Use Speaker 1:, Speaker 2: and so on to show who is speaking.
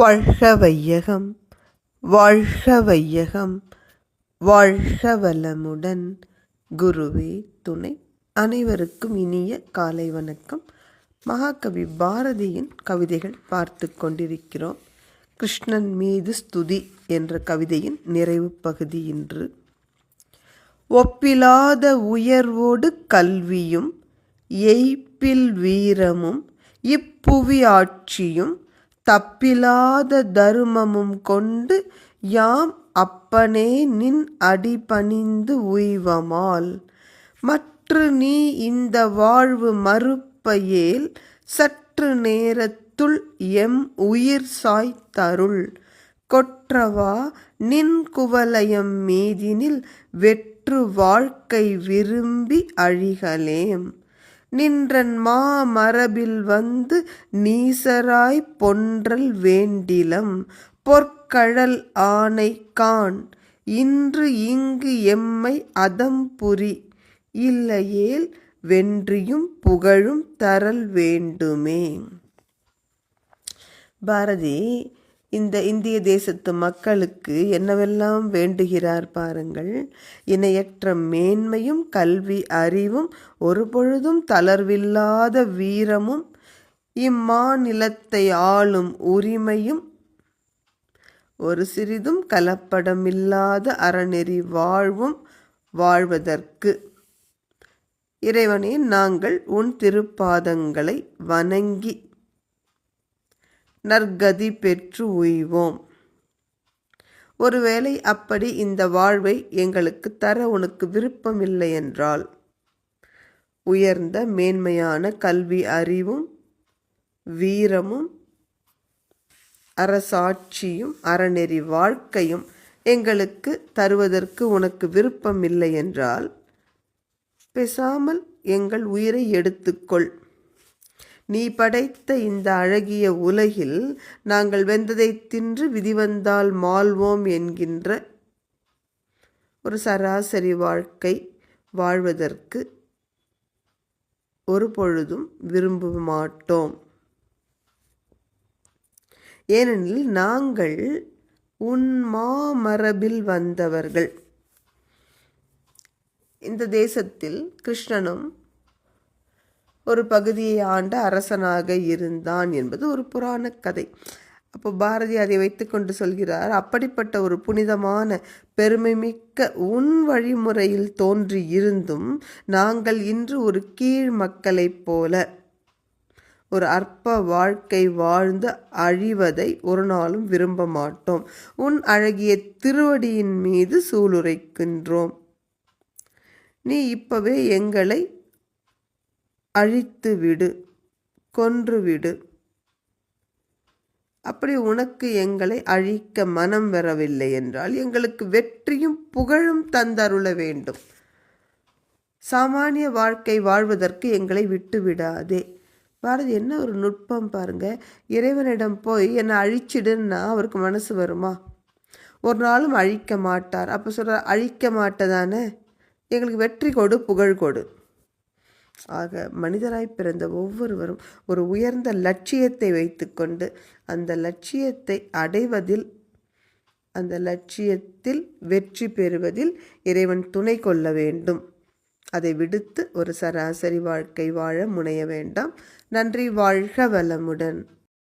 Speaker 1: வாழ்க வையகம் வாழ்க வையகம் வாழ்க வளமுடன் குருவே துணை. அனைவருக்கும் இனிய காலை வணக்கம். மகாகவி பாரதியின் கவிதைகள் பார்த்து கொண்டிருக்கிறோம். கிருஷ்ணன் மீது ஸ்துதி என்ற கவிதையின் நிறைவு பகுதி இன்று. ஒப்பிலாத உயர்வோடு கல்வியும் எய்ப்பில் வீரமும் இப்புவி ஆட்சியும் தப்பிலாத தருமமும் கொண்டு யாம் அப்பனே நின் அடிபணிந்து உய்வமால். மற்று நீ இந்த வாழ்வு மறுப்பையேல் சற்று நேரத்துள் எம் உயிர் சாய்த்தருள் கொற்றவா நின் குவலயம் மீதினில் வெற்று வாழ்க்கை விரும்பி அழிகலேம். நின்றன் மா மரபில் வந்து நீசராய் பொன்றல் வேண்டிலம். பொற்கழல் ஆனை கான் இன்று இங்கு எம்மை அதம்புரி இல்லையேல் வென்றியும் புகழும் தரல் வேண்டுமே. பாரதி இந்த இந்திய தேசத்து மக்களுக்கு என்னவெல்லாம் வேண்டுகிறார் பாருங்கள். இணையற்ற மேன்மையும் கல்வி அறிவும் ஒருபொழுதும் தளர்வில்லாத வீரமும் இம்மாநிலத்தை ஆளும் உரிமையும் ஒரு சிறிதும் கலப்படமில்லாத அறநெறி வாழ்வும் வாழ்வதற்கு. இறைவனே நாங்கள் உன் திருப்பாதங்களை வணங்கி நற்கதி பெற்று உய்வோம். ஒருவேளை அப்படி இந்த வாழ்வை எங்களுக்கு தர உனக்கு விருப்பமில்லை என்றால் உயர்ந்த மேன்மையான கல்வி அறிவும் வீரமும் அரசாட்சியும் அறநெறி வாழ்க்கையும் எங்களுக்கு தருவதற்கு உனக்கு விருப்பம் இல்லை என்றால் பேசாமல் எங்கள் உயிரை எடுத்துக்கொள். நீ படைத்த இந்த அழகிய உலகில் நாங்கள் வெந்ததை தின்று விதி வந்தால் மாள்வோம் என்கின்ற ஒரு சராசரி வாழ்க்கை வாழ்வதற்கு ஒரு பொழுதும் விரும்ப மாட்டோம் ஏனெனில் நாங்கள் உன் மாமரபில் வந்தவர்கள். இந்த தேசத்தில் கிருஷ்ணனும் ஒரு பகுதியை ஆண்ட அரசனாக இருந்தான் என்பது ஒரு புராண கதை. அப்போ பாரதி அதை வைத்துக்கொண்டு சொல்கிறார் அப்படிப்பட்ட ஒரு புனிதமான பெருமைமிக்க உன் வழிமுறையில் தோன்றி இருந்தும் நாங்கள் இன்று ஒரு கீழ் மக்களைப் போல ஒரு அற்ப வாழ்க்கை வாழ்ந்து அழிவதை ஒரு நாளும் விரும்ப மாட்டோம். உன் அழகிய திருவடியின் மீது சூளுரைக்கின்றோம். நீ இப்பவே எங்களை அழித்து விடு கொன்றுவிடு. அப்படி உனக்கு எங்களை அழிக்க மனம் வரவில்லை என்றால் எங்களுக்கு வெற்றியும் புகழும் தந்தருள வேண்டும். சாமானிய வாழ்க்கை வாழ்வதற்கு எங்களை விட்டு விடாதே பாரதி என்ன ஒரு நுட்பம் பாருங்க. இறைவனிடம் போய் என்னை அழிச்சிடுன்னா அவருக்கு மனசு வருமா? ஒரு நாளும் அழிக்க மாட்டார். அப்போ சொல்கிற அழிக்க மாட்டதானே? எங்களுக்கு வெற்றி கொடு புகழ் கொடு. ஆக மனிதராய் பிறந்த ஒவ்வொருவரும் ஒரு உயர்ந்த லட்சியத்தை வைத்துக்கொண்டு அந்த லட்சியத்தை அடைவதில் அந்த லட்சியத்தில் வெற்றி பெறுவதில் இறைவன் துணை கொள்ள வேண்டும். அதை விடுத்து ஒரு சராசரி வாழ்க்கை வாழ முனைய வேண்டாம். நன்றி வாழ்க வளமுடன்.